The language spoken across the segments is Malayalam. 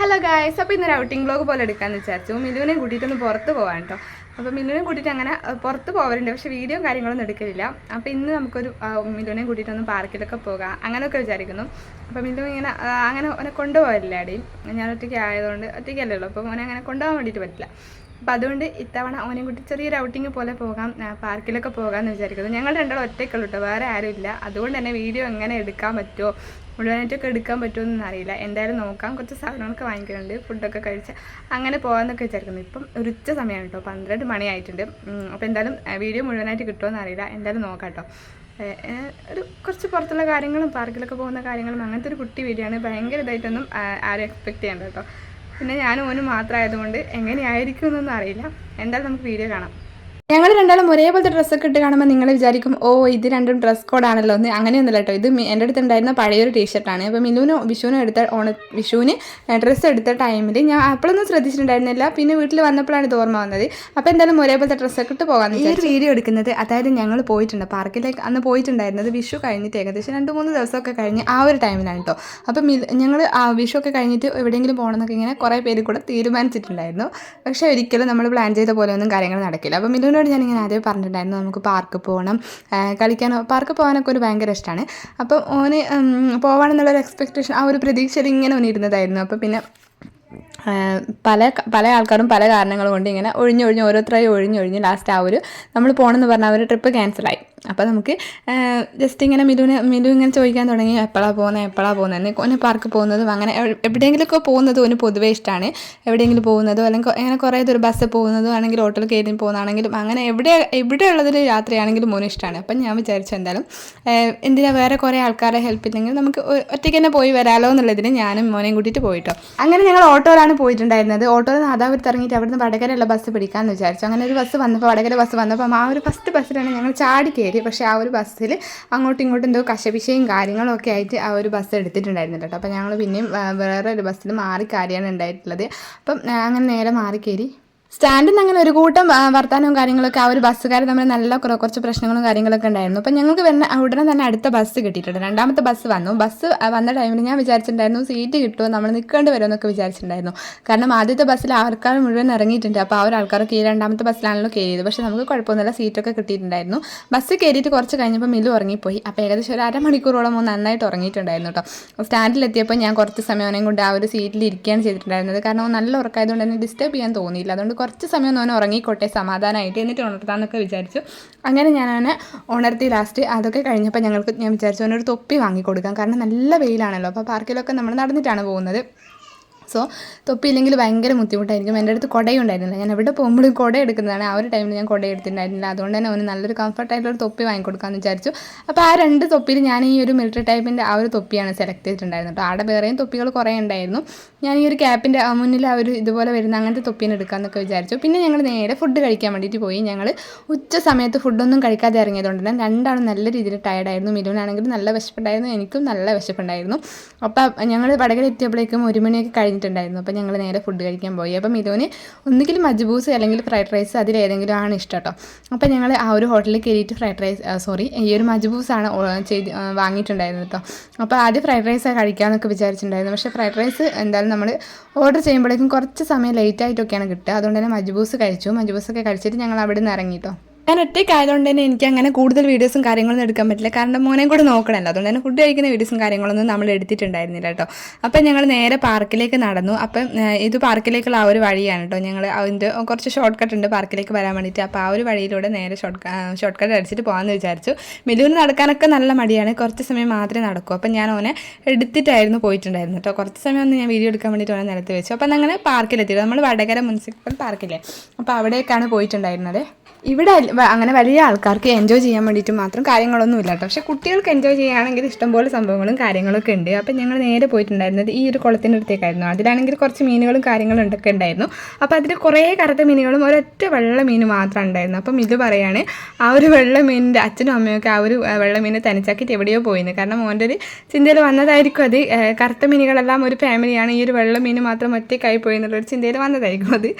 ഹലോ ഗായ്സ് അപ്പോൾ ഇന്നൊരു ഔട്ടിംഗ് ബ്ലോഗ് പോലെ എടുക്കാമെന്ന് വിചാരിച്ചു. മിലുവിനെ കൂട്ടിയിട്ടൊന്ന് പുറത്ത് പോകാൻ കേട്ടോ അപ്പോൾ മിലുവിനെ കൂട്ടിയിട്ട് അങ്ങനെ പുറത്ത് പോകാറുണ്ട് പക്ഷേ വീഡിയോ കാര്യങ്ങളൊന്നും എടുക്കലില്ല. അപ്പോൾ ഇന്ന് നമുക്കൊരു മിനുവിനെ കൂട്ടിയിട്ടൊന്ന് പാർക്കിലൊക്കെ പോകാം. അങ്ങനെയൊക്കെ വിചാരിക്കുന്നു. അപ്പോൾ മിലു ഇങ്ങനെ അങ്ങനെ ഒന്നെ കൊണ്ടുപോകില്ല അടിയും ഞാൻ ഒറ്റയ്ക്ക് ആയതുകൊണ്ട് ഒറ്റയ്ക്കല്ലല്ലോ അപ്പോൾ മോനെ അങ്ങനെ കൊണ്ടുപോകാൻ വേണ്ടിയിട്ട് പറ്റില്ല. അപ്പോൾ അതുകൊണ്ട് ഇത്തവണ ഓനെ കൂട്ടി ചെറിയൊരു ഔട്ടിങ് പോലെ പോകാം. പാർക്കിലൊക്കെ പോകാമെന്ന് വിചാരിക്കുന്നു. ഞങ്ങൾ രണ്ടാളും ഒറ്റയ്ക്കുള്ളൂ കേട്ടോ വേറെ ആരും ഇല്ല. അതുകൊണ്ട് തന്നെ വീഡിയോ എങ്ങനെ എടുക്കാൻ പറ്റുമോ മുഴുവനായിട്ടൊക്കെ എടുക്കാൻ പറ്റുമെന്നൊന്നും അറിയില്ല. എന്തായാലും നോക്കാം. കുറച്ച് സാധനങ്ങളൊക്കെ വാങ്ങിക്കുന്നുണ്ട് ഫുഡൊക്കെ കഴിച്ച് അങ്ങനെ പോകാമെന്നൊക്കെ വിചാരിക്കുന്നു. ഇപ്പം ഒരു ഉച്ച സമയമാണ് കേട്ടോ. പന്ത്രണ്ട് മണിയായിട്ടുണ്ട്. അപ്പോൾ എന്തായാലും വീഡിയോ മുഴുവനായിട്ട് കിട്ടുമെന്ന് അറിയില്ല. എന്തായാലും നോക്കാം കേട്ടോ. ഒരു കുറച്ച് പുറത്തുള്ള കാര്യങ്ങളും പാർക്കിലൊക്കെ പോകുന്ന കാര്യങ്ങളും അങ്ങനത്തെ ഒരു കുട്ടി വീഡിയോ ആണ് ഭയങ്കര ഇതായിട്ടൊന്നും ആരും എക്സ്പെക്ട് ചെയ്യണ്ട കേട്ടോ. പിന്നെ ഞാനും ഓനും മാത്രമായതുകൊണ്ട് എങ്ങനെയായിരിക്കും എന്നൊന്നും അറിയില്ല. എന്തായാലും നമുക്ക് വീഡിയോ കാണാം. ഞങ്ങൾ രണ്ടാളും ഒരേപോലത്തെ ഡ്രസ്സൊക്കെ ഇട്ട് കാണുമ്പോൾ നിങ്ങൾ വിചാരിക്കും ഓ ഇത് രണ്ടും ഡ്രസ് കോഡാണല്ലോ എന്ന് അങ്ങനെയൊന്നുമില്ല കേട്ടോ. ഇത് എന്റെ അടുത്ത് ഉണ്ടായിരുന്ന പഴയൊരു ടീഷർട്ടാണ് അപ്പോൾ മിനുവിനും വിഷുവിനും എടുത്ത ഓണ വിഷുവിന് ഡ്രസ്സ് എടുത്ത ടൈമിൽ ഞാൻ അപ്പോഴൊന്നും ശ്രദ്ധിച്ചിട്ടുണ്ടായിരുന്നില്ല. പിന്നെ വീട്ടിൽ വന്നപ്പോഴാണ് ഇത് ഓർമ്മ വന്നത്. അപ്പോൾ എന്തായാലും ഒരേപോലത്തെ ഡ്രസ്സൊക്കെ ഇട്ട് പോകാൻ ഈ ഒരു വീഡിയോ എടുക്കുന്നത് അതായത് ഞങ്ങൾ പോയിട്ടുണ്ട് പാർക്കിലേക്ക് അന്ന് പോയിട്ടുണ്ടായിരുന്നത് വിഷു കഴിഞ്ഞിട്ട് ഏകദേശം രണ്ട് മൂന്ന് ദിവസമൊക്കെ കഴിഞ്ഞ് ആ ഒരു ടൈമിലാണ് കേട്ടോ. അപ്പം ഞങ്ങൾ ആ വിഷു ഒക്കെ കഴിഞ്ഞിട്ട് എവിടെയെങ്കിലും പോകണമെന്നൊക്കെ ഇങ്ങനെ കുറേ പേര് കൂടെ തീരുമാനിച്ചിട്ടുണ്ടായിരുന്നു. പക്ഷേ ഒരിക്കലും നമ്മൾ പ്ലാൻ ചെയ്ത പോലെ ഒന്നും കാര്യങ്ങൾ നടക്കില്ല. അപ്പം മിലുവിനോട് ഞാനിങ്ങനെ ആദ്യം പറഞ്ഞിട്ടുണ്ടായിരുന്നു നമുക്ക് പാർക്ക് പോകണം കളിക്കാൻ പാർക്ക് പോകാനൊക്കെ ഒരു ഭയങ്കര ഇഷ്ടമാണ് അപ്പം ഓന് പോകണമെന്നുള്ളൊരു എക്സ്പെക്റ്റേഷൻ ആ ഒരു പ്രതീക്ഷയിൽ ഇങ്ങനെ ഓനിരുന്നതായിരുന്നു. അപ്പോൾ പിന്നെ പല പല ആൾക്കാരും പല കാരണങ്ങൾ കൊണ്ട് ഇങ്ങനെ ഒഴിഞ്ഞൊഴിഞ്ഞ് ഓരോരുത്തരായി ഒഴിഞ്ഞൊഴിഞ്ഞ് ലാസ്റ്റ് ആ ഒരു നമ്മൾ പോകണമെന്ന് പറഞ്ഞ ഒരു ട്രിപ്പ് ക്യാൻസലായി അപ്പോൾ നമുക്ക് ജസ്റ്റ് ഇങ്ങനെ മിലുവിനെ മിലു ഇങ്ങനെ ചോദിക്കാൻ തുടങ്ങി എപ്പോഴാണ് പോകുന്നത് എപ്പോഴാണ് പോകുന്നത് ഓന് പാർക്ക് പോകുന്നതും അങ്ങനെ എവ്- എവിടെയെങ്കിലുമൊക്കെ പോകുന്നതും ഓന് പൊതുവേ ഇഷ്ടമാണ് എവിടെയെങ്കിലും പോകുന്നതോ അല്ലെങ്കിൽ അങ്ങനെ കുറേ ദൂരം ബസ് പോകുന്നതോ ആണെങ്കിൽ ഹോട്ടൽ കയറി പോകുന്നതാണെങ്കിലും അങ്ങനെ എവിടെ എവിടെയുള്ളതിൽ യാത്രയാണെങ്കിലും മോന് ഇഷ്ടമാണ് അപ്പം ഞാൻ വിചാരിച്ചു എന്തായാലും എന്തിനാണ് എന്തിനാ വേറെ കുറേ ആൾക്കാരെ ഹെൽപ്പ് ഇല്ലെങ്കിൽ നമുക്ക് ഒറ്റയ്ക്ക് തന്നെ പോയി വരാമല്ലോ എന്നുള്ളതിന് ഞാനും മോനെയും കൂട്ടിയിട്ട് പോയിട്ടോ. അങ്ങനെ ഞങ്ങൾ ഓട്ടോയിലാണ് പോയിട്ടുണ്ടായിരുന്നത്. ഓട്ടോയിൽ നാദാപുരത്ത് ഇറങ്ങിയിട്ട് അവിടുന്ന് വടകരയുള്ള ബസ് പിടിക്കാമെന്ന് വിചാരിച്ചു. അങ്ങനെ ഒരു ബസ് വന്നപ്പോൾ വടകര ബസ് വന്നപ്പോൾ ആ ഒരു ഫസ്റ്റ് ബസ്സിലാണ് ഞങ്ങൾ ചാടി കയറി. പക്ഷേ ആ ഒരു ബസ്സിൽ അങ്ങോട്ടും ഇങ്ങോട്ടും എന്തോ കശപിശയും കാര്യങ്ങളും ഒക്കെ ആയിട്ട് ആ ഒരു ബസ് എടുത്തിട്ടുണ്ടായിരുന്നില്ല കേട്ടോ. അപ്പോൾ ഞങ്ങൾ പിന്നെയും വേറെ ഒരു ബസ്സിൽ മാറി കയറിയാണ് ഉണ്ടായിട്ടുള്ളത് അപ്പം അങ്ങനെ നേരെ മാറി കയറി സ്റ്റാൻഡിൽ നിന്ന് അങ്ങനെ ഒരു കൂട്ടം വർത്തമാനവും കാര്യങ്ങളൊക്കെ ആ ഒരു ബസ്സുകാർ തമ്മിൽ നല്ല കുറ- കുറച്ച് പ്രശ്നങ്ങളും കാര്യങ്ങളൊക്കെ ഉണ്ടായിരുന്നു. അപ്പം ഞങ്ങൾക്ക് വരുന്ന ഉടനെ തന്നെ അടുത്ത ബസ് കിട്ടിയിട്ടുണ്ട്. രണ്ടാമത്തെ ബസ് വന്നു. ബസ് വന്ന ടൈമിൽ ഞാൻ വിചാരിച്ചിട്ടുണ്ടായിരുന്നു സീറ്റ് കിട്ടുമോ നമ്മൾ നിൽക്കേണ്ടി വരുമെന്നൊക്കെ വിചാരിച്ചിട്ടുണ്ടായിരുന്നു. കാരണം ആദ്യത്തെ ബസ്സിൽ ആൾക്കാർ മുഴുവൻ ഇറങ്ങിയിട്ടുണ്ട്. അപ്പോൾ ആ ഒരു ആൾക്കാർക്ക് ഈ രണ്ടാമത്തെ ബസ്സിലാണല്ലോ കയറിയത് പക്ഷേ നമുക്ക് കുഴപ്പമൊന്നുമില്ല. സീറ്റൊക്കെ കിട്ടിയിട്ടുണ്ടായിരുന്നു. ബസ് കയറിയിട്ട് കുറച്ച് കഴിഞ്ഞപ്പോൾ മില്ലു ഉറങ്ങിപ്പോയി. അപ്പോൾ ഏകദേശം ഒരു അരമണിക്കൂറോളം ഒന്ന് നന്നായിട്ട് ഉറങ്ങിയിട്ടുണ്ടായിരുന്നു കേട്ടോ. സ്റ്റാൻഡിലെത്തിയപ്പോൾ ഞാൻ കുറച്ച് സമയം കൊണ്ട് ആ ഒരു സീറ്റിൽ ഇരിക്കുകയാണ് ചെയ്തിട്ടുണ്ടായിരുന്നത്. കാരണം നല്ല ഉറക്കമായതുകൊണ്ട് തന്നെ ഡിസ്റ്റർബ് ചെയ്യാൻ തോന്നിയില്ല. അതുകൊണ്ട് കുറച്ച് സമയം ഒന്ന് ഉറങ്ങിക്കോട്ടെ സമാധാനമായിട്ട് എന്നിട്ട് ഉണർത്താമെന്നൊക്കെ വിചാരിച്ചു. അങ്ങനെ ഞാൻ അവനെ ഉണർത്തി ലാസ്റ്റ് അതൊക്കെ കഴിഞ്ഞപ്പോൾ ഞങ്ങൾക്ക് ഞാൻ വിചാരിച്ചു അവനൊരു തൊപ്പി വാങ്ങിക്കൊടുക്കാം. കാരണം നല്ല വെയിലാണല്ലോ അപ്പോൾ പാർക്കിലൊക്കെ നമ്മൾ നടന്നിട്ടാണ് പോകുന്നത്. സോ തൊപ്പിയില്ലെങ്കിൽ ഭയങ്കര ബുദ്ധിമുട്ടായിരിക്കും. എന്റെ അടുത്ത് കുടയുണ്ടായിരുന്നില്ല. ഞാൻ എവിടെ പോകുമ്പോഴും കുട എടുക്കുന്നതാണ്. ആ ഒരു ടൈമിൽ ഞാൻ കുട എടുത്തിട്ടുണ്ടായിരുന്നില്ല. അതുകൊണ്ട് തന്നെ അവന് നല്ലൊരു കംഫർട്ടായിട്ടുള്ള തൊപ്പി വാങ്ങിക്കൊടുക്കാമെന്ന് വിചാരിച്ചു. അപ്പോൾ ആ രണ്ട് തൊപ്പിയിൽ ഞാൻ ഈ ഒരു മിലിറ്ററി ടൈപ്പിന്റെ ആ ഒരു തൊപ്പിയാണ് സെലക്ട് ചെയ്തിട്ടുണ്ടായിരുന്നത്. കേട്ടോ അവിടെ വേറെയും തൊപ്പികൾ കുറേ ഉണ്ടായിരുന്നു. ഞാൻ ഈ ഒരു ക്യാപ്പിന്റെ മുന്നിൽ ആ ഒരു ഇതുപോലെ വരുന്ന അങ്ങനത്തെ തൊപ്പീനെ എടുക്കാമെന്നൊക്കെ വിചാരിച്ചു. പിന്നെ ഞങ്ങൾ നേരെ ഫുഡ് കഴിക്കാൻ വേണ്ടിയിട്ട് പോയി. ഞങ്ങൾ ഉച്ച സമയത്ത് ഫുഡൊന്നും കഴിക്കാതെ ഇറങ്ങിയതുകൊണ്ട് തന്നെ രണ്ടാളും നല്ല രീതിയിൽ ടയർഡായിരുന്നു മിലുവിനാണെങ്കിൽ നല്ല വിശപ്പുണ്ടായിരുന്നു. എനിക്കും നല്ല വിശപ്പുണ്ടായിരുന്നു. അപ്പോൾ ഞങ്ങൾ വടകര എത്തിയപ്പോഴേക്കും ഒരു മണിയൊക്കെ കഴിഞ്ഞിട്ടുണ്ടായിരുന്നു. അപ്പോൾ ഞങ്ങൾ നേരെ ഫുഡ് കഴിക്കാൻ പോയി. അപ്പം മിഥുവിന് ഒന്നുകിൽ മജ്ബൂസ് അല്ലെങ്കിൽ ഫ്രൈഡ് റൈസ് അതിലേതെങ്കിലും ആണ് ഇഷ്ടം കേട്ടോ അപ്പോൾ ഞങ്ങൾ ആ ഒരു ഹോട്ടലിൽ കയറിയിട്ട് ഫ്രൈഡ് റൈസ് സോറി ഈ ഒരു മജ്ബൂസാണ് ചെയ്ത് വാങ്ങിയിട്ടുണ്ടായിരുന്നത് കേട്ടോ അപ്പോൾ ആദ്യം ഫ്രൈഡ് റൈസ് കഴിക്കാമെന്നൊക്കെ വിചാരിച്ചിട്ടുണ്ടായിരുന്നു. പക്ഷേ ഫ്രൈഡ് റൈസ് എന്തായാലും നമ്മൾ ഓർഡർ ചെയ്യുമ്പോഴേക്കും കുറച്ച് സമയം ലേറ്റ് ആയിട്ടൊക്കെയാണ് കിട്ടുക. അതുകൊണ്ട് തന്നെ മജ്ബൂസ് കഴിച്ചു. മജ്ബൂസൊക്കെ കഴിച്ചിട്ട് ഞങ്ങൾ അവിടെ നിന്ന് ഇറങ്ങി കേട്ടോ ഞാൻ ഒറ്റയ്ക്കായതുകൊണ്ട് തന്നെ എനിക്ക് അങ്ങനെ കൂടുതൽ വീഡിയോസും കാര്യങ്ങളൊന്നും എടുക്കാൻ പറ്റില്ല. കാരണം മോനെ കൂടെ നോക്കണമല്ലോ. അതുകൊണ്ട് തന്നെ ഫുഡ് കഴിക്കുന്ന വീഡിയോസും കാര്യങ്ങളൊന്നും നമ്മൾ എടുത്തിട്ടുണ്ടായിരുന്നില്ല കേട്ടോ. അപ്പം ഞങ്ങൾ നേരെ പാർക്കിലേക്ക് നടന്നു. അപ്പം ഇത് പാർക്കിലേക്കുള്ള ആ ഒരു വഴിയാണ് കേട്ടോ. ഞങ്ങൾ അതിന്റെ കുറച്ച് ഷോർട്ട് കട്ട് ഉണ്ട് പാർക്കിലേക്ക് വരാൻ വേണ്ടിയിട്ട്. അപ്പോൾ ആ ഒരു വഴിയിലൂടെ നേരെ ഷോർട്ട് ഷോർട്ട് കട്ട് അടിച്ചിട്ട് പോകാമെന്ന് വിചാരിച്ചു. മിലുവിന് നടക്കാനൊക്കെ നല്ല മടിയാണ്. കുറച്ച് സമയം മാത്രമേ നടക്കൂ. അപ്പം ഞാൻ ഓനെ എടുത്തിട്ടായിരുന്നു പോയിട്ടുണ്ടായിരുന്നു കേട്ടോ. കുറച്ച് സമയം ഒന്ന് ഞാൻ വീഡിയോ എടുക്കാൻ വേണ്ടിയിട്ട് ഓനെ നിലത്ത് വെച്ചു. അപ്പം അങ്ങനെ പാർക്കിലെത്തി നമ്മൾ വടകര മുനിസിപ്പൽ പാർക്കില്ലേ അപ്പോൾ അവിടേക്കാണ് പോയിട്ടുണ്ടായിരുന്നത്. ഇവിടെ അങ്ങനെ വലിയ ആൾക്കാർക്ക് എൻജോയ് ചെയ്യാൻ വേണ്ടിയിട്ട് മാത്രം കാര്യങ്ങളൊന്നും ഇല്ല കേട്ടോ പക്ഷേ കുട്ടികൾക്ക് എൻജോയ് ചെയ്യുകയാണെങ്കിൽ ഇഷ്ടംപോലെ സംഭവങ്ങളും കാര്യങ്ങളൊക്കെ ഉണ്ട്. അപ്പം ഞങ്ങൾ നേരെ പോയിട്ടുണ്ടായിരുന്നത് ഈ ഒരു കുളത്തിന്റെ അടുത്തേക്കായിരുന്നു. അതിലാണെങ്കിൽ കുറച്ച് മീനുകളും കാര്യങ്ങളും ഒക്കെ ഉണ്ടായിരുന്നു. അപ്പോൾ അതിൽ കുറേ കറുത്ത മീനുകളും ഒരൊറ്റ വെള്ള മീൻ മാത്രം ഉണ്ടായിരുന്നു. അപ്പം ഇത് പറയാണ് ആ ഒരു വെള്ള മീനിന്റെ അച്ഛനും അമ്മയൊക്കെ ആ ഒരു വെള്ള മീനെ തനിച്ചാക്കിയിട്ട് എവിടെയോ പോയിന്ന്. കാരണം മോന്റെ ഒരു ചിന്തയിൽ വന്നതായിരിക്കും അത്. കറുത്ത മീനുകളെല്ലാം ഒരു ഫാമിലിയാണ്. ഈ ഒരു വെള്ള മീൻ മാത്രം ഒറ്റയ്ക്കായി പോയി എന്നുള്ളൊരു ചിന്തയിൽ വന്നതായിരിക്കും അത്.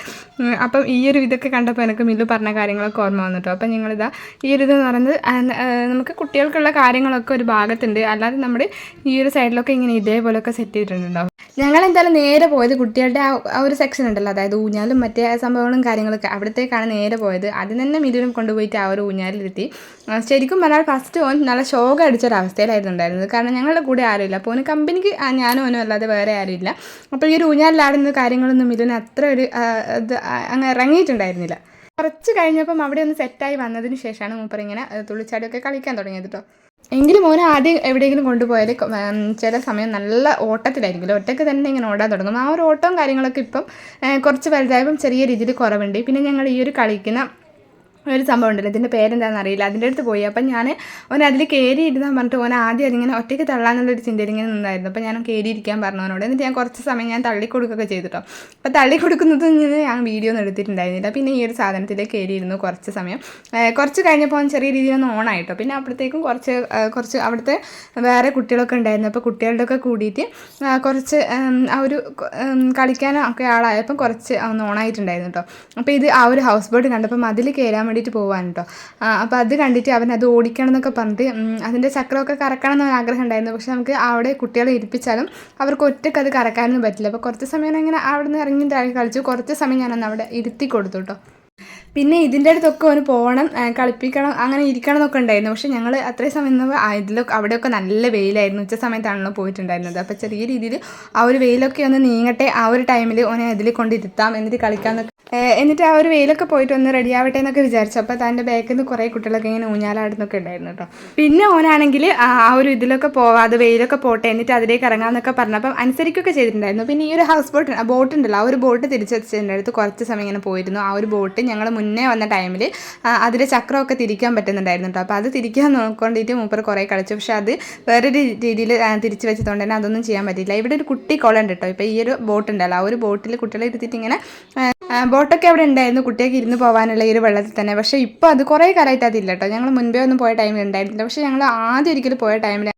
അപ്പം ഈ ഒരു ഇതൊക്കെ കണ്ടപ്പോൾ എനിക്ക് മില്ലു പറഞ്ഞ കാര്യങ്ങളൊക്കെ ഓർമ്മ വന്നിട്ടോ. കേട്ടോ ഞങ്ങളിതാ ഈ ഒരു ഇത് എന്ന് പറയുന്നത് നമുക്ക് കുട്ടികൾക്കുള്ള കാര്യങ്ങളൊക്കെ ഒരു ഭാഗത്തുണ്ട്. അല്ലാതെ നമ്മുടെ ഈ ഒരു സൈഡിലൊക്കെ ഇങ്ങനെ ഇതേപോലെയൊക്കെ സെറ്റ് ചെയ്തിട്ടുണ്ടാവും. ഞങ്ങൾ എന്തായാലും നേരെ പോയത് കുട്ടികളുടെ ആ ഒരു സെക്ഷൻ ഉണ്ടല്ലോ. അതായത് ഊഞ്ഞാലും മറ്റേ സംഭവങ്ങളും കാര്യങ്ങളൊക്കെ അവിടത്തേക്കാണ് നേരെ പോയത്. അതിന് തന്നെ മിഥുനും കൊണ്ടുപോയിട്ട് ആ ഒരു ഊഞ്ഞാലിരുത്തി. ശരിക്കും പറഞ്ഞാൽ ഫസ്റ്റ് ഓൻ നല്ല ശോകം അടിച്ചൊരവസ്ഥയിലായിരുന്നു ഉണ്ടായിരുന്നത് കാരണം ഞങ്ങളുടെ കൂടെ ആരുമില്ല. അപ്പോൾ ഓന് കമ്പനിക്ക് ഞാനും ഓനും അല്ലാതെ വേറെ ആരുമില്ല. അപ്പോൾ ഈ ഒരു ഊഞ്ഞാലിലാടുന്ന കാര്യങ്ങളൊന്നും മിഥുന് അത്ര ഒരു അങ്ങ് ഇറങ്ങിയിട്ടുണ്ടായിരുന്നില്ല. കുറച്ച് കഴിഞ്ഞപ്പം അവിടെ ഒന്ന് സെറ്റായി വന്നതിന് ശേഷമാണ് മൂപ്പർ ഇങ്ങനെ തുള്ളിച്ചാടിയൊക്കെ കളിക്കാൻ തുടങ്ങിയത് കേട്ടോ എങ്കിലും മോനെ ആദ്യം എവിടെയെങ്കിലും കൊണ്ടുപോയാൽ ചില സമയം നല്ല ഓട്ടത്തിലായിരിക്കും ഒറ്റയ്ക്ക് തന്നെ ഇങ്ങനെ ഓടാൻ തുടങ്ങും. ആ ഒരു ഓട്ടവും കാര്യങ്ങളൊക്കെ ഇപ്പം കുറച്ച് വലുതായപ്പം ചെറിയ രീതിയിൽ കുറവുണ്ട്. പിന്നെ ഞങ്ങൾ ഈ ഒരു കളിക്കുന്ന ഒരു സംഭവം ഉണ്ടല്ലോ. ഇതിന്റെ പേരെന്താണെന്ന് അറിയില്ല. അതിന്റെ അടുത്ത് പോയി. അപ്പം ഞാൻ ഓൻ അതിൽ കയറി ഇരുന്നാൻ പറഞ്ഞിട്ട് ഓൻ ആദ്യം അതിങ്ങനെ ഒറ്റയ്ക്ക് തള്ളാന്നുള്ളൊരു ചിന്തയിൽ ഇങ്ങനെ നിന്നായിരുന്നു. അപ്പം ഞാൻ കയറി ഇരിക്കാൻ പറഞ്ഞു അവനോട്. എന്നിട്ട് ഞാൻ കുറച്ച് സമയം ഞാൻ തള്ളി കൊടുക്കുകയൊക്കെ ചെയ്തിട്ടോ. അപ്പം തള്ളി കൊടുക്കുന്നത് ഇങ്ങനെ ഞാൻ വീഡിയോ ഒന്നും എടുത്തിട്ടുണ്ടായിരുന്നില്ല. പിന്നെ ഈ ഒരു സാധനത്തിലേക്ക് കയറിയിരുന്നു കുറച്ച് സമയം. കുറച്ച് കഴിഞ്ഞപ്പോൾ അവൻ ചെറിയ രീതിയിൽ ഒന്ന് ഓണായിട്ടോ പിന്നെ അപ്പോഴത്തേക്കും കുറച്ച് കുറച്ച് അവിടുത്തെ വേറെ കുട്ടികളൊക്കെ ഉണ്ടായിരുന്നു. അപ്പോൾ കുട്ടികളുടെ ഒക്കെ കൂടിയിട്ട് കുറച്ച് ആ ഒരു കളിക്കാനൊക്കെ ആളായപ്പം കുറച്ച് ഒന്ന് ഓണായിട്ടുണ്ടായിരുന്നു കേട്ടോ. അപ്പോൾ ഇത് ആ ഒരു ഹൗസ് ബോട്ട് കണ്ടപ്പം അതിൽ കയറാൻ വേണ്ടിയിട്ട് പോകാൻ കേട്ടോ അപ്പോൾ അത് കണ്ടിട്ട് അവൻ അത് ഓടിക്കണം എന്നൊക്കെ പറഞ്ഞിട്ട് അതിന്റെ ചക്രമൊക്കെ കറക്കണം എന്നൊരു ആഗ്രഹം ഉണ്ടായിരുന്നു. പക്ഷെ നമുക്ക് അവിടെ കുട്ടികളെ ഇരിപ്പിച്ചാലും അവർക്ക് ഒറ്റയ്ക്ക് അത് കറക്കാനൊന്നും പറ്റില്ല. അപ്പോൾ കുറച്ച് സമയം ഇങ്ങനെ അവിടെ നിന്ന് ഇറങ്ങി താഴെ കളിച്ചു. കുറച്ച് സമയം ഞാനൊന്ന് അവിടെ ഇരുത്തി കൊടുത്തു കേട്ടോ. പിന്നെ ഇതിന്റെ അടുത്തൊക്കെ ഒന്ന് പോകണം കളിപ്പിക്കണം അങ്ങനെ ഇരിക്കണം എന്നൊക്കെ ഉണ്ടായിരുന്നു. പക്ഷേ ഞങ്ങൾ അത്രയും സമയം ഇതിലൊക്കെ അവിടെയൊക്കെ നല്ല വെയിലായിരുന്നു. ഉച്ച സമയത്താണല്ലോ പോയിട്ടുണ്ടായിരുന്നത്. അപ്പോൾ ചെറിയ രീതിയിൽ ആ ഒരു വെയിലൊക്കെ ഒന്ന് നീങ്ങട്ടെ ആ ഒരു ടൈമിൽ ഓനെ അതിൽ കൊണ്ടിരുത്താം എന്നിട്ട് കളിക്കാമെന്നൊക്കെ എന്നിട്ട് ആ ഒരു വെയിലൊക്കെ പോയിട്ട് ഒന്ന് റെഡി ആവട്ടെ എന്നൊക്കെ വിചാരിച്ചു. അപ്പോൾ തന്റെ ബാക്കിൽ നിന്ന് കുറേ കുട്ടികളൊക്കെ ഇങ്ങനെ ഊഞ്ഞാലാടുന്നൊക്കെ ഉണ്ടായിരുന്നു കേട്ടോ. പിന്നെ ഓനാണെങ്കിൽ ആ ഒരു ഇതിലൊക്കെ പോവാതെ വെയിലൊക്കെ പോട്ടെ എന്നിട്ട് അതിലേക്ക് ഇറങ്ങാമെന്നൊക്കെ പറഞ്ഞപ്പം അനുസരിക്കുകയൊക്കെ ചെയ്തിട്ടുണ്ടായിരുന്നു. പിന്നെ ഈ ഒരു ഹൗസ് ബോട്ട് ബോട്ട് ഉണ്ടല്ലോ ആ ഒരു ബോട്ട് തിരിച്ചെത്തിച്ചതിന്റെ അടുത്ത് കുറച്ച് സമയം ഇങ്ങനെ പോയിരുന്നു. ആ ഒരു ബോട്ട് ഞങ്ങൾ മുന്നേ വന്ന ടൈമിൽ അതിൽ ചക്രമൊക്കെ തിരിക്കാൻ പറ്റുന്നുണ്ടായിരുന്നു കേട്ടോ അപ്പോൾ അത് തിരിക്കാൻ നോക്കൊണ്ടിട്ട് മൂപ്പർ കുറേ കളിച്ചു. പക്ഷേ അത് വേറൊരു രീതിയിൽ തിരിച്ചു വെച്ചതുകൊണ്ട് തന്നെ അതൊന്നും ചെയ്യാൻ പറ്റില്ല ഇവിടെ ഒരു കുട്ടി കുളം ഉണ്ട് കേട്ടോ ഇപ്പോൾ ഈ ഒരു ബോട്ട് ഉണ്ടല്ലോ ആ ഒരു ബോട്ടിൽ കുട്ടികളെ ഇരുത്തിയിട്ട് ഇങ്ങനെ ബോട്ടൊക്കെ അവിടെ ഉണ്ടായിരുന്നു. കുട്ടിയൊക്കെ ഇരുന്ന് പോകാനുള്ള ഈ ഒരു വെള്ളത്തിൽ തന്നെ. പക്ഷേ ഇപ്പോൾ അത് കുറേ കാലമായിട്ട് അതില്ല കേട്ടോ ഞങ്ങൾ മുൻപേ ഒന്നും പോയ ടൈമിൽ ഉണ്ടായിരുന്നില്ല. പക്ഷേ ഞങ്ങൾ ആദ്യം ഒരിക്കലും പോയ ടൈമിൽ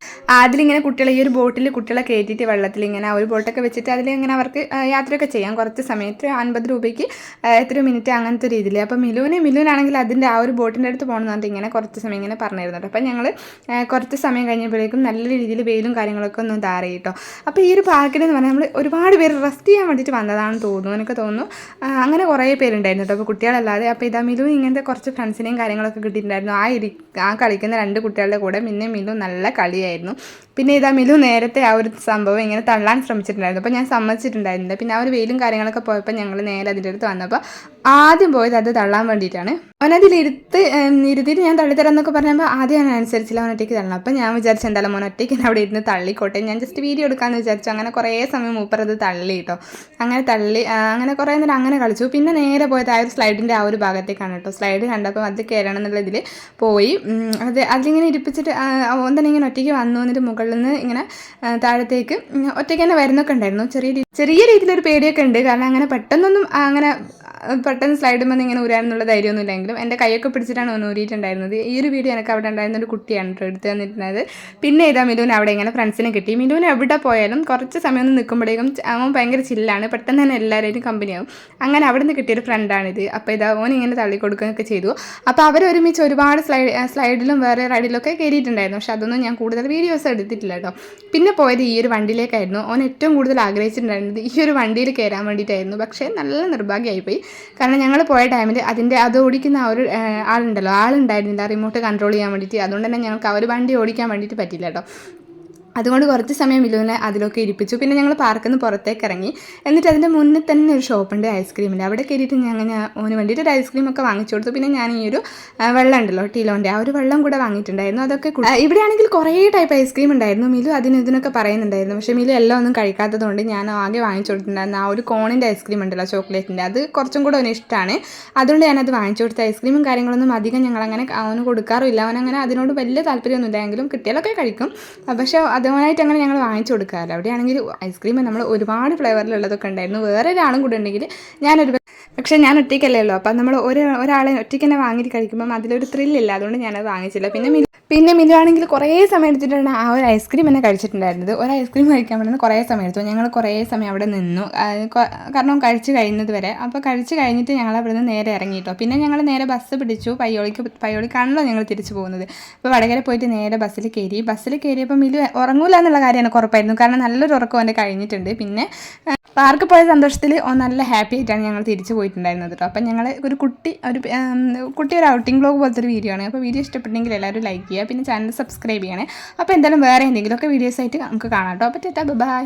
അതിലിങ്ങനെ കുട്ടികളെ ഈ ഒരു ബോട്ടിൽ കുട്ടികളെ കയറ്റിയിട്ട് വെള്ളത്തിൽ ഇങ്ങനെ ഒരു ബോട്ടൊക്കെ വെച്ചിട്ട് അതിൽ ഇങ്ങനെ അവർക്ക് യാത്രയൊക്കെ ചെയ്യാം. കുറച്ച് സമയത്ത് അൻപത് രൂപയ്ക്ക് എത്ര മിനിറ്റ് അങ്ങനത്തെ രീതിയിൽ അപ്പോൾ മിലുവിന് മിലുവിനാണെങ്കിൽ അതിന്റെ ആ ഒരു ബോട്ടിന്റെ അടുത്ത് പോകണമെന്ന് ഇങ്ങനെ കുറച്ച് സമയം ഇങ്ങനെ പറഞ്ഞിരുന്നു കേട്ടോ. അപ്പോൾ ഞങ്ങൾ കുറച്ച് സമയം കഴിഞ്ഞപ്പോഴേക്കും നല്ല രീതിയിൽ വെയിലും കാര്യങ്ങളൊക്കെ ഒന്ന് ധാരി കേട്ടോ. അപ്പോൾ ഈ ഒരു പാർക്കിനെന്ന് പറഞ്ഞാൽ നമ്മൾ ഒരുപാട് പേര് റെസ്റ്റ് ചെയ്യാൻ വേണ്ടിയിട്ട് വന്നതാണെന്ന് തോന്നുന്നു. എനിക്ക് തോന്നുന്നു അങ്ങനെ കുറേ പേരുണ്ടായിരുന്നു കേട്ടോ. അപ്പോൾ കുട്ടികളല്ലാതെ അപ്പോൾ ഇതാ മിലു ഇങ്ങനത്തെ കുറച്ച് ഫ്രണ്ട്സിനെയും കാര്യങ്ങളൊക്കെ കിട്ടിയിട്ടുണ്ടായിരുന്നു. ആ ഇരി ആ കളിക്കുന്ന രണ്ട് കുട്ടികളുടെ കൂടെ പിന്നെ മിലു നല്ല കളിയായിരുന്നു. പിന്നെ ഇതാ മിലു നേരത്തെ ആ ഒരു സംഭവം ഇങ്ങനെ തള്ളാൻ ശ്രമിച്ചിട്ടുണ്ടായിരുന്നു. അപ്പോൾ ഞാൻ സമ്മതിച്ചിട്ടുണ്ടായിരുന്നില്ല. പിന്നെ ആ ഒരു വെയിലും കാര്യങ്ങളൊക്കെ പോയപ്പോൾ ഞങ്ങൾ നേരെ അതിന്റെ അടുത്ത് വന്നപ്പോൾ ആദ്യം പോയത് അത് തള്ളാൻ വേണ്ടിയിട്ടാണ്. ഉം, ഇരുത്തിയിട്ട് ഞാൻ തള്ളിത്തരാം എന്നൊക്കെ പറഞ്ഞപ്പോൾ ആദ്യം ഞാൻ അനുസരിച്ചില്ല അവൻ ഒറ്റയ്ക്ക് തള്ളണം. അപ്പോൾ ഞാൻ വിചാരിച്ചു എന്തായാലും മോൻ ഒറ്റയ്ക്ക് അവിടെ ഇരുന്ന് തള്ളിക്കോട്ടെ. ഞാൻ ജസ്റ്റ് വീഡിയോ എടുക്കാമെന്ന് വിചാരിച്ചു. അങ്ങനെ കുറേ സമയം മൂപ്പർ അത് തള്ളി കേട്ടോ അങ്ങനെ തള്ളി അങ്ങനെ കുറേ നേരം അങ്ങനെ കളിച്ചു. പിന്നെ നേരെ പോയത് ആ ഒരു സ്ലൈഡിന്റെ ആ ഒരു ഭാഗത്തേക്കാണ് കേട്ടോ സ്ലൈഡ് കണ്ടപ്പോൾ അത് കയറണം എന്നുള്ള ഇതിൽ പോയി. അത് അതിലിങ്ങനെ ഇരിപ്പിച്ചിട്ട് ഓൻ ഇങ്ങനെ ഒറ്റയ്ക്ക് വന്നു എന്നിട്ട് മുകളിൽ നിന്ന് ഇങ്ങനെ താഴത്തേക്ക് ഒറ്റയ്ക്ക് തന്നെ വരുന്നൊക്കെ ഉണ്ടായിരുന്നു. ചെറിയ ചെറിയ രീതിയിലൊരു പേടിയൊക്കെ ഉണ്ട്. കാരണം അങ്ങനെ പെട്ടെന്നൊന്നും അങ്ങനെ പെട്ടെന്ന് സ്ലൈഡിൽ വന്ന് ഇങ്ങനെ ഊരാനുള്ള ധൈര്യമൊന്നും ഇല്ലെങ്കിലും എന്റെ കൈയൊക്കെ പിടിച്ചിട്ടാണ് ഒന്ന് ഊരിയിട്ടുണ്ടായിരുന്നത്. ഈ ഒരു വീഡിയോ എനിക്ക് അവിടെ ഉണ്ടായിരുന്ന ഒരു കുട്ടിയാണ് കേട്ടോ എടുത്ത് തന്നിട്ടുണ്ടായത്. പിന്നെ ഇതാ മിലുവിന് അവിടെ ഇങ്ങനെ ഫ്രണ്ട്സിനെ കിട്ടി. മിലുവിന് എവിടെ പോയാലും കുറച്ച് സമയം ഒന്ന് നിൽക്കുമ്പോഴേക്കും അവൻ ഭയങ്കര ചില്ലാണ് പെട്ടെന്ന് തന്നെ എല്ലാവരും കമ്പനിയാവും അങ്ങനെ അവിടെ നിന്ന് കിട്ടിയൊരു ഫ്രണ്ടാണിത് അപ്പോൾ ഇതാ. ഓൻ ഇങ്ങനെ തള്ളി കൊടുക്കുകയൊക്കെ ചെയ്തു അപ്പോൾ അവർ ഒരുമിച്ച് ഒരുപാട് സ്ലൈഡ് സ്ലൈഡിലും വേറെ റൈഡിലൊക്കെ കയറിയിട്ടുണ്ടായിരുന്നു. പക്ഷെ അതൊന്നും ഞാൻ കൂടുതൽ വീഡിയോസ് എടുത്തിട്ടില്ല കേട്ടോ. പിന്നെ പോയത് ഈ ഒരു വണ്ടിയിലേക്കായിരുന്നു. ഓൻ ഏറ്റവും കൂടുതൽ ആഗ്രഹിച്ചിട്ടുണ്ടായിരുന്നത് ഈ ഒരു വണ്ടിയിൽ കയറാൻ വേണ്ടിയിട്ടായിരുന്നു. പക്ഷേ നല്ല നിർഭാഗ്യമായിപ്പോയി. കാരണം ഞങ്ങൾ പോയ ടൈമിൽ അതിന്റെ അത് ഓടിക്കുന്ന ആ ഒരു ആളുണ്ടല്ലോ. ആളുണ്ടായിരുന്നില്ല. റിമോട്ട് കൺട്രോൾ ചെയ്യാൻ വേണ്ടിയിട്ട്. അതുകൊണ്ട് തന്നെ ഞങ്ങൾക്ക് ആ ഒരു വണ്ടി ഓടിക്കാൻ വേണ്ടിയിട്ട് പറ്റില്ല കേട്ടോ. അതുകൊണ്ട് കുറച്ച് സമയം മിലുവിനെ അതിലൊക്കെ ഇരിപ്പിച്ചു. പിന്നെ ഞങ്ങൾ പാർക്കിൽ നിന്ന് പുറത്തേക്ക് ഇറങ്ങി. എന്നിട്ട് അതിന്റെ മുന്നിൽ തന്നെ ഒരു ഷോപ്പുണ്ട് ഐസ്ക്രീമിന്റെ അവിടെ കയറിയിട്ട് ഞങ്ങൾ ഓന് വേണ്ടിയിട്ട് ഒരു ഐസ്ക്രീം ഒക്കെ വാങ്ങിച്ചു കൊടുത്തു. പിന്നെ ഞാൻ ഈ ഒരു വെള്ളം ഉണ്ടല്ലോ ടീലോന്റെ ആ ഒരു വെള്ളം കൂടെ വാങ്ങിയിട്ടുണ്ടായിരുന്നു. അതൊക്കെ ഇവിടെയാണെങ്കിൽ കുറേ ടൈപ്പ് ഐസ്ക്രീം ഉണ്ടായിരുന്നു. മിലു അതിന് ഇതിനൊക്കെ പറയുന്നുണ്ടായിരുന്നു. പക്ഷേ മിലു എല്ലാം ഒന്നും കഴിക്കാത്തതുകൊണ്ട് ഞാൻ ആകെ വാങ്ങിച്ചു കൊടുത്തിട്ടുണ്ടായിരുന്നു. ആ ഒരു കോണിന്റെ ഐസ്ക്രീം ഉണ്ടല്ലോ ചോക്ലേറ്റിന്റെ അത് കുറച്ചും കൂടെ അവന് ഇഷ്ടമാണ് അതുകൊണ്ട് ഞാനത് വാങ്ങിച്ചു കൊടുത്ത ഐസ്ക്രീമും കാര്യങ്ങളൊന്നും അധികം ഞങ്ങൾ അങ്ങനെ അവന് കൊടുക്കാറില്ല അവനങ്ങനെ അതിനോട് വലിയ താല്പര്യമൊന്നുമില്ല. എങ്കിലും കിട്ടിയാലൊക്കെ കഴിക്കും. പക്ഷേ അതുമായിട്ട് അങ്ങനെ ഞങ്ങൾ വാങ്ങിച്ചു കൊടുക്കാറില്ല. അവിടെയാണെങ്കിൽ ഐസ്ക്രീം നമ്മൾ ഒരുപാട് ഫ്ലേവറിലുള്ളതൊക്കെ ഉണ്ടായിരുന്നു. വേറെ ഒരാളും കൂടെ ഉണ്ടെങ്കിൽ ഞാനൊരു പക്ഷേ ഞാൻ ഒറ്റയ്ക്കല്ലേ ഉള്ളൂ. അപ്പം നമ്മൾ ഒരു ഒരാളെ ഒറ്റയ്ക്ക് തന്നെ വാങ്ങി കഴിക്കുമ്പം അതിലൊരു ത്രില്ലില്ല അതുകൊണ്ട് ഞാനത് വാങ്ങിച്ചില്ല. പിന്നെ മിലു പിന്നെ മിലു കുറേ സമയം എടുത്തിട്ടാണ് ആ ഒരു ഐസ്ക്രീം എന്നെ കഴിച്ചിട്ടുണ്ടായിരുന്നത്. ഒരു ഐസ്ക്രീം കഴിക്കാൻ വേണ്ടി കുറേ സമയം എടുത്തു. ഞങ്ങൾ കുറേ സമയം അവിടെ നിന്നു. കാരണം കഴിച്ച് കഴിയുന്നത് വരെ. അപ്പോൾ കഴിച്ച് കഴിഞ്ഞിട്ട് ഞങ്ങൾ അവിടെ നിന്ന് നേരെ ഇറങ്ങി കേട്ടോ പിന്നെ ഞങ്ങൾ നേരെ ബസ് പിടിച്ചു. പയ്യോളിക്ക് പയ്യോളിക്കാണല്ലോ ഞങ്ങൾ തിരിച്ചു പോകുന്നത്. അപ്പോൾ വടകര പോയിട്ട് നേരെ ബസ്സിൽ കയറി ബസ്സിൽ കയറിയപ്പോൾ മിലു ഉറങ്ങൂല എന്നുള്ള കാര്യം എനിക്ക് ഉറപ്പായിരുന്നു കാരണം നല്ലൊരു ഉറക്കം എന്റെ കഴിഞ്ഞിട്ടുണ്ട്. പിന്നെ പാർക്ക് പോയ സന്തോഷത്തിൽ നല്ല ഹാപ്പി ആയിട്ടാണ് ഞങ്ങൾ തിരിച്ചു പോയിട്ടുണ്ടായിരുന്നത് കേട്ടോ അപ്പം ഞങ്ങൾ ഒരു കുട്ടി ഒരു കുട്ടി ഒരു ഔട്ടിംഗ് ബ്ലോഗ് പോലത്തെ ഒരു വീഡിയോ ആണ്. അപ്പോൾ വീഡിയോ ഇഷ്ടപ്പെട്ടെങ്കിൽ എല്ലാവരും ലൈക്ക് ചെയ്യുക. പിന്നെ ചാനൽ സബ്സ്ക്രൈബ് ചെയ്യണേ. അപ്പോൾ എന്തായാലും വേറെ എന്തെങ്കിലുമൊക്കെ വീഡിയോസ് ആയിട്ട് നമുക്ക് കാണാം കേട്ടോ അപ്പോൾ ടാറ്റാ ബൈ.